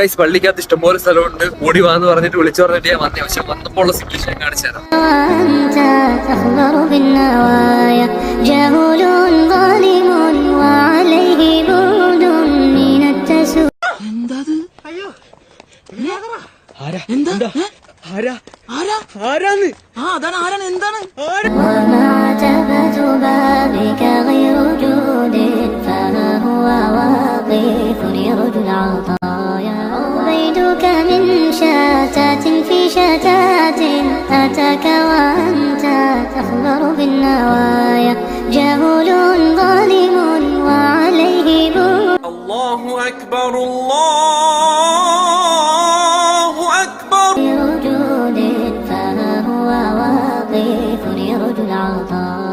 Guys പള്ളിക്കകത്ത് ഇഷ്ടംപോലെ സ്ഥലമുണ്ട്. ഓടി വാന്ന് പറഞ്ഞിട്ട് വിളിച്ചു പറഞ്ഞിട്ട് ഞാൻ വന്നേ. പക്ഷെ വന്നപ്പോൾ സിറ്റുവേഷൻ ഞാൻ കാണിച്ചു തരാം. എന്താണ്? أتاك وأنت تخبر بالنوايا. جهول ظالم وعليه بور الله أكبر الله أكبر. فهو واقف يرجو